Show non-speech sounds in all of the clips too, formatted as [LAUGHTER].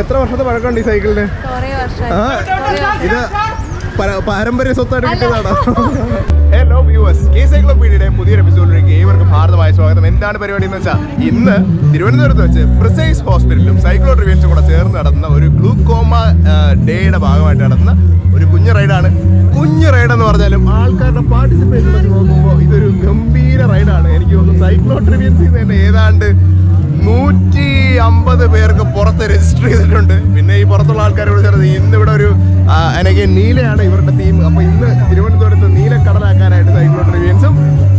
എത്ര വർഷത്തെ പഴക്കമുണ്ട് ഈ സൈക്കിളിന് ആ, ഇത് പര- പാരമ്പര്യ സ്വത്തായിട്ട് കിട്ടിയതാണോ? ഹലോ വ്യൂവേഴ്സ് കെ സൈക്ലോപീഡിയുടെ പുതിയൊരു എപ്പിസോഡിലേക്ക് ഏവർക്കും ഹാർദമായ സ്വാഗതം. എന്താണ് പരിപാടി എന്ന് വെച്ചാൽ ഇന്ന് തിരുവനന്തപുരത്ത് വെച്ച് പ്രിസൈസ് ഹോസ്പിറ്റലും സൈക്ലോ റിവ്യൂസും കൂടെ ചേർന്ന് നടന്ന ഒരു ഗ്ലൂക്കോമ ഡേയുടെ ഭാഗമായിട്ട് നടന്ന ഒരു കുഞ്ഞു റൈഡാണ് കുഞ്ഞു റൈഡ് എന്ന് പറഞ്ഞാലും ആൾക്കാരുടെ പാർട്ടിസിപ്പേഷൻ വെച്ച് നോക്കുമ്പോൾ ഇതൊരു ഗംഭീര റൈഡാണ് എനിക്ക് തോന്നുന്നു സൈക്ലോ ട്രിവ്യൂസിൽ തന്നെ ഏതാണ്ട് നൂറ്റി അമ്പത് പേർക്ക് പുറത്ത് രജിസ്റ്റർ ചെയ്തിട്ടുണ്ട്. പിന്നെ ഈ പുറത്തുള്ള ആൾക്കാരോട് ചേർന്ന് ഇന്ന് ഇവിടെ ഒരു എനിക്ക് നീലയാണ് ഇവരുടെ ടീം അപ്പോൾ ഇന്ന് തിരുവനന്തപുരത്ത് നീല കടലാക്കാനായിട്ട് സൈക്ലോ ട്രിവ്യൻസും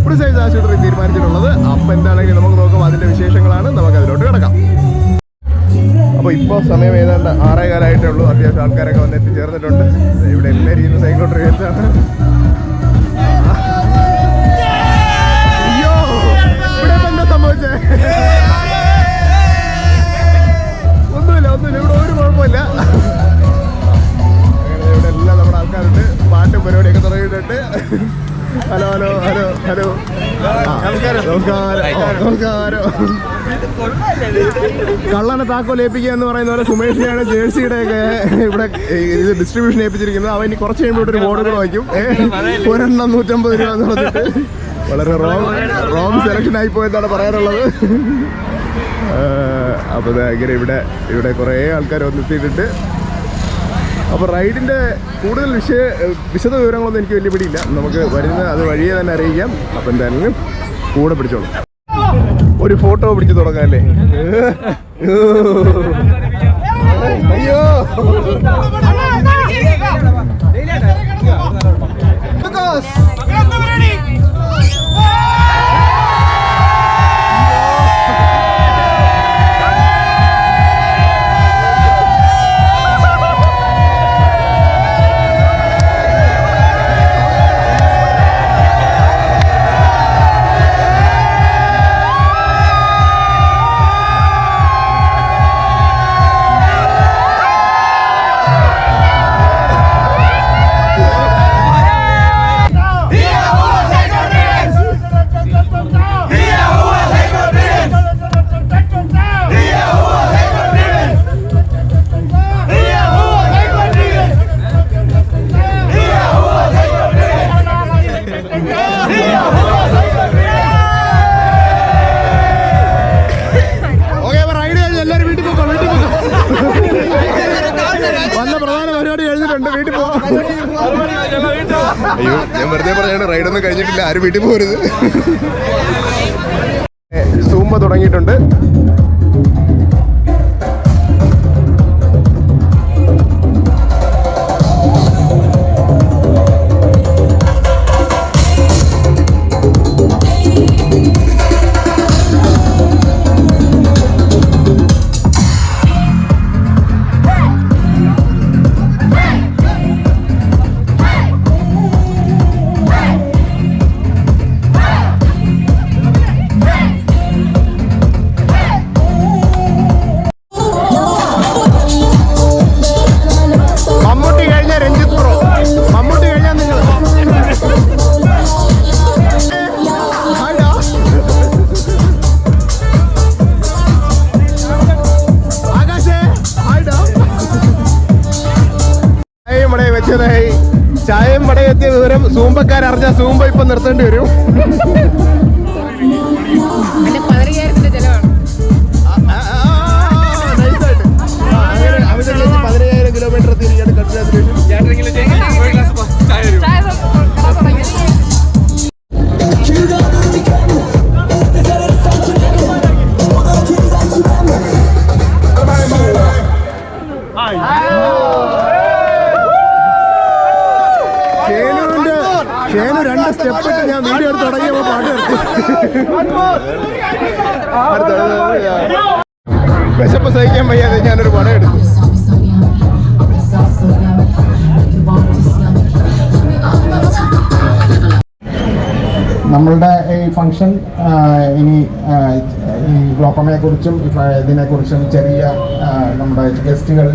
ഒരു സൈസ് ആശുപത്രി തീരുമാനിച്ചിട്ടുള്ളത്. അപ്പോൾ എന്താണെങ്കിൽ നമുക്ക് നോക്കാം അതിന്റെ വിശേഷങ്ങളാണ്. നമുക്ക് അതിലോട്ട് കിടക്കാം. അപ്പോൾ ഇപ്പോൾ സമയം ഏതാണ്ട് ആറേ കാലമായിട്ടേ ഉള്ളൂ. അത്യാവശ്യം ആൾക്കാരൊക്കെ വന്ന് എത്തിച്ചേർന്നിട്ടുണ്ട്. ഇവിടെ എല്ലാവരും ഇന്ന് സൈക്ലോ ട്രിവ്യൻസ് കള്ളനെ താക്കോൽ ഏൽപ്പിക്കുക എന്ന് പറയുന്ന പോലെ സുമേഷിനെയാണ് ജേഴ്സിയുടെ ഒക്കെ ഇവിടെ ഇത് ഡിസ്ട്രിബ്യൂഷൻ ഏൽപ്പിച്ചിരിക്കുന്നത്. അവൻ ഇനി കുറച്ച് കഴിയുമ്പോൾ ഒരു ബോർഡ് കൂടെ വയ്ക്കും. ഒരെണ്ണം നൂറ്റമ്പത് രൂപ എന്ന് പറഞ്ഞിട്ട്. വളരെ റോങ് റോങ് സെലക്ഷൻ ആയി പോയെന്നാണ് പറയാനുള്ളത്. അപ്പോൾ ഭയങ്കര ഇവിടെ ഇവിടെ കുറേ ആൾക്കാർ വന്നെത്തിയിട്ടുണ്ട് അപ്പോൾ റൈഡിന്റെ കൂടുതൽ വിഷയ വിശദ വിവരങ്ങളൊന്നും എനിക്ക് വലിയ പിടിയില്ല. നമുക്ക് വരുന്ന അത് വഴിയെ തന്നെ അറിയിക്കാം. അപ്പോൾ എന്തായാലും കൂടെ പിടിച്ചോളൂ. ഒരു ഫോട്ടോ പിടിച്ച് തുടങ്ങാം അല്ലേ അയ്യോ കഴിഞ്ഞിട്ടില്ല ആരും വീട്ടിൽ പോരുത്. സൂമ്പ തുടങ്ങിയിട്ടുണ്ട്. അങ്ങനെ നിർത്തേണ്ടി വരും. പതിനയ്യായിരം കിലോമീറ്റർ എത്തിയിരിക്കുകയാണ് കട്ടിനകത്ത് ചായ കട തുടങ്ങി ഷേനുവിന്റെ ഷേനു രണ്ട് സ്റ്റെപ്പ് ഇട്ട് ഞാൻ വീഡിയോ എടുത്ത് തുടങ്ങിയപ്പോ പാട്ട് വിശപ്പ് സഹിക്കാൻ വയ്യാതെ ഞാനൊരു പടം എടുത്തു. നമ്മളുടെ ഈ ഫംഗ്ഷൻ ഇനി ഈ ഗ്ലോക്കോമയെ കുറിച്ചും ഇതിനെക്കുറിച്ചും ചെറിയ നമ്മുടെ ഗസ്റ്റുകൾ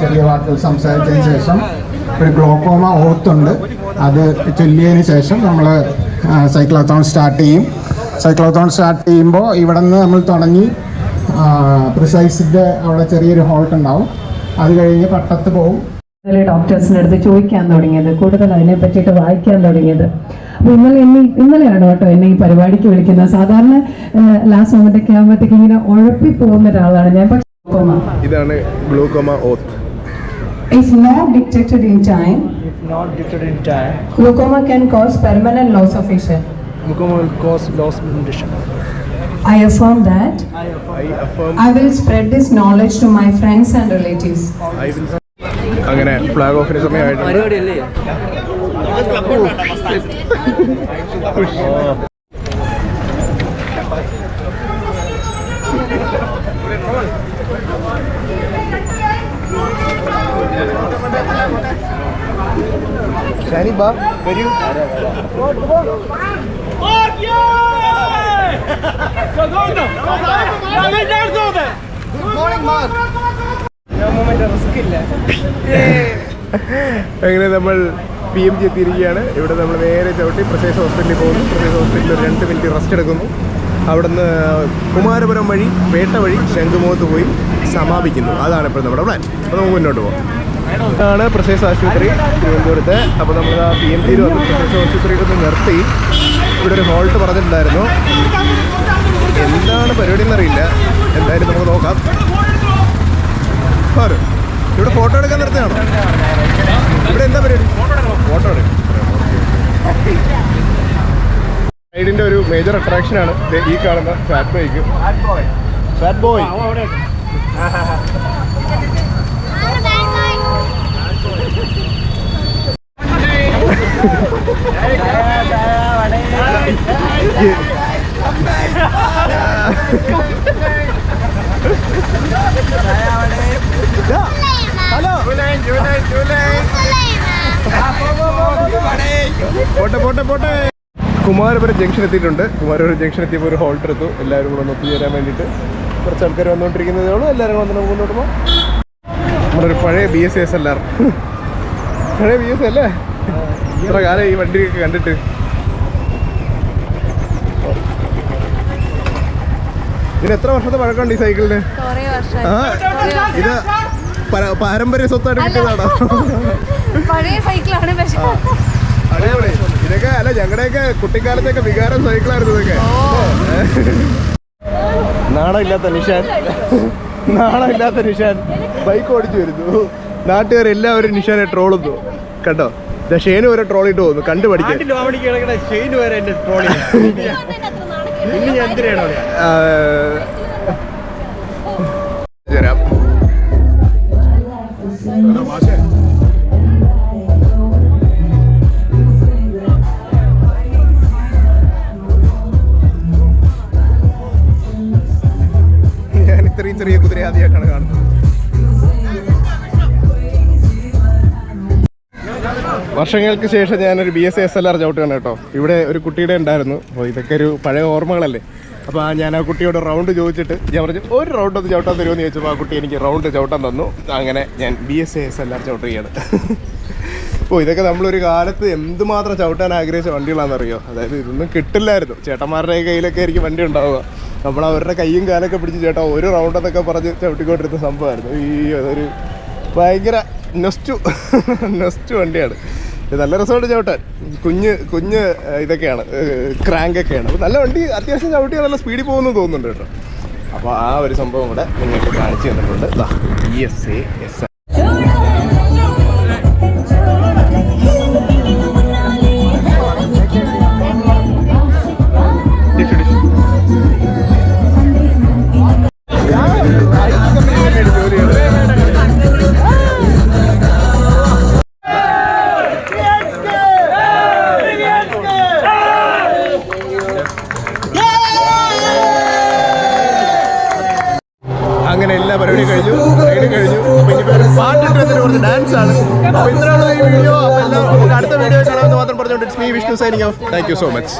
ചെറിയ വാക്കുകൾ സംസാരിച്ചതിന് ശേഷം ഒരു ഗ്ലോക്കോമ ഓത്തുണ്ട് അത് ചൊല്ലിയതിന് ശേഷം നമ്മൾ സൈക്ലോത്തോൺ സ്റ്റാർട്ട് ചെയ്യും. സൈക്ലോത്തോൺ സ്റ്റാർട്ട് ചെയ്യുമ്പോൾ ഇവിടെ നിന്ന് നമ്മൾ തുടങ്ങി പ്രിസൈസിന്റെ അവിടെ ചെറിയൊരു ഹോൾട്ട് ഉണ്ടാവും. അത് കഴിഞ്ഞ് പട്ടത്ത് പോവും. കൂടുതൽ ഡോക്ടേഴ്സിന്റെ അടുത്ത് ചോദിക്കാൻ തുടങ്ങിയത് കൂടുതൽ അതിനെ പറ്റിയിട്ട് വായിക്കാൻ തുടങ്ങിയത്. അപ്പോൾ ഇന്നലെ എന്നെ ഇന്നലെയാണ് കേട്ടോ എന്നെ ഈ പരിപാടിക്ക് വിളിക്കുന്നത്. സാധാരണ ലാസ്റ്റ് മൊമെന്റ് ഒക്കെ ആകുമ്പോഴത്തേക്ക് ഇങ്ങനെ ഉഴപ്പി പോകുന്ന ഒരാളാണ് ഞാൻ. പക്ഷേ ഇതാണ് ഗ്ലൂക്കോമ ഓത്ത് is not detected in If not detected in time, glaucoma can cause permanent loss of vision glaucoma will cause loss of vision. i affirm that I affirm i will spread this knowledge to my friends and relatives I will അങ്ങനെ flag ഓഫിന് സമയമായിട്ടുണ്ട് ഷാനി ബാ വരൂ. അങ്ങനെ നമ്മൾ P M G എത്തിയിരിക്കുകയാണ്. ഇവിടെ നമ്മൾ നേരെ ചവിട്ടി പ്രസേസ് ഹോസ്പിറ്റലിൽ പോകുന്നു. പ്രസേസ് ഹോസ്പിറ്റലിൽ ഒരു രണ്ട് മിനിറ്റ് റെസ്റ്റ് എടുക്കുന്നു. അവിടുന്ന് കുമാരപുരം വഴി വേട്ട വഴി ശംഖുമുഖത്ത് പോയി സമാപിക്കുന്നു. അതാണ് ഇപ്പോൾ നമ്മുടെ പ്ലാൻ അപ്പോൾ നമുക്ക് മുന്നോട്ട് പോകാം. ഇതാണ് പ്രസേസ് ആശുപത്രി തിരുവനന്തപുരത്ത്. അപ്പോൾ നമ്മൾ ആ പി എം ടിയിൽ വന്ന്. പ്രസേസ് ആശുപത്രിയിൽ നിർത്തി. ഇവിടെ ഒരു ഹോൾട്ട് പറഞ്ഞിട്ടുണ്ടായിരുന്നു. എന്താണ് പരിപാടി എന്നറിയില്ല. എന്തായാലും നമുക്ക് നോക്കാം. പോര്. ഇവിടെ ഫോട്ടോ എടുക്കാൻ നിർത്തിയാണോ ഇവിടെ എന്താ പരിപാടി? ഫോട്ടോ എടുക്കും. റൈഡിന്റെ ഒരു മേജർ അട്രാക്ഷൻ ആണ് ദേ ഈ കാണുന്ന ഫാറ്റ് ബോയ്ക്ക് ഫാറ്റ് ബോയ് ഹലോ പോട്ടെ പോട്ടെ. പോട്ടെ കുമാരപുരം ജംഗ്ഷൻ എത്തിയിട്ടുണ്ട്. കുമാരപുരം ജംഗ്ഷൻ എത്തിയപ്പോൾ ഒരു ഹോൾട്ട് എടുത്തു. എല്ലാവരും കൂടെ ഒന്ന് ഒത്തുചേരാൻ വേണ്ടിയിട്ട്. കുറച്ച് ആൾക്കാർ വന്നുകൊണ്ടിരിക്കുന്നതേ ഉള്ളൂ. എല്ലാവരും കൂടെ നമുക്ക് നമ്മുടെ ഒരു പഴയ B S S L R പഴയ ബി എസ് അല്ലേ ഇത്ര കാലം ഈ വണ്ടിയൊക്കെ കണ്ടിട്ട്. ഇതിന് എത്ര വർഷത്തെ പഴക്കമുണ്ട് ഈ സൈക്കിളിന്? ആ ഇത് പര- പാരമ്പര്യ സ്വത്തായിട്ട് കിട്ടിയതാണോ? പഴയ സൈക്കിളാണ് പക്ഷെ. അടിപൊളി. ഇതൊക്കെ അല്ല ഞങ്ങളുടെയൊക്കെ കുട്ടിക്കാലത്തൊക്കെ വികാരം സൈക്കിളായിരുന്നു ഇതൊക്കെ. നാണമില്ലാത്ത നിഷാൻ. നാണമില്ലാത്ത നിഷാൻ. ബൈക്ക് ഓടിച്ചു വരുന്നു. നാട്ടുകാർ എല്ലാവരും നിഷാനെ ട്രോളുന്നു. കണ്ടോ? ഷേന് വരെ ട്രോളിട്ട് പോകുന്നു. കണ്ടു പഠിക്കാൻ. [LAUGHS] ആ, തരാം. ഞാൻ ഇത്രയും ചെറിയ കുതിര കാണുന്നത്. വർഷങ്ങൾക്ക് ശേഷം ഞാനൊരു B S S L R ചവിട്ടുകയാണ് കേട്ടോ. ഇവിടെ ഒരു കുട്ടിയുടെ ഉണ്ടായിരുന്നു. അപ്പോൾ ഇതൊക്കെ ഒരു പഴയ ഓർമ്മകളല്ലേ. അപ്പോൾ ഞാൻ ആ കുട്ടിയോട് റൗണ്ട് ചോദിച്ചിട്ട് ഞാൻ പറഞ്ഞു ഒരു റൗണ്ട് ഒന്ന് ചവിട്ടാൻ തരുമെന്ന് ചോദിച്ചപ്പോൾ ആ കുട്ടി എനിക്ക് റൗണ്ട് ചവിട്ടാൻ തന്നു. അങ്ങനെ ഞാൻ B S S L R ചവിട്ടുകയാണ് അപ്പോൾ ഇതൊക്കെ നമ്മളൊരു കാലത്ത് എന്തുമാത്രം ചവിട്ടാൻ ആഗ്രഹിച്ച വണ്ടികളാണെന്നറിയോ? അതായത് ഇതൊന്നും കിട്ടില്ലായിരുന്നു. ചേട്ടന്മാരുടെ കയ്യിലൊക്കെ ആയിരിക്കും വണ്ടി ഉണ്ടാവുക. നമ്മൾ അവരുടെ കൈയും കാലൊക്കെ പിടിച്ച് ചേട്ടാ ഒരു റൗണ്ട് എന്നൊക്കെ പറഞ്ഞ് ചവിട്ടിക്കൊണ്ടിരുന്ന സംഭവമായിരുന്നു. ഈ അതൊരു ഭയങ്കര നെസ്റ്റു നെസ്റ്റു വണ്ടിയാണ്. നല്ല രസമുണ്ട് ചവിട്ടാൻ. കുഞ്ഞ് കുഞ്ഞ് ഇതൊക്കെയാണ്. ക്രാങ്കൊക്കെയാണ്. അപ്പോൾ നല്ല വണ്ടി അത്യാവശ്യം ചവിട്ടിയാൽ നല്ല സ്പീഡിൽ പോകുന്നു തോന്നുന്നുണ്ട് കേട്ടോ. അപ്പോൾ ആ ഒരു സംഭവം കൂടെ നിങ്ങൾക്ക് കാണിച്ചു തന്നിട്ടുണ്ട്. എസ് എ എസ് അങ്ങനെ എല്ലാ പരിപാടിയും കഴിഞ്ഞു റൈഡ് കഴിഞ്ഞു. അപ്പൊ ഇനി പാട്ടിട്ട് കുറച്ച് ഡാൻസ് ആണ്. അപ്പൊ ഇത്രയുള്ള വീഡിയോ അപ്പൊ എല്ലാം അടുത്ത വീഡിയോ കാണാമെന്ന് മാത്രം പറഞ്ഞുകൊണ്ട് it's me Vishnu signing off thank you so much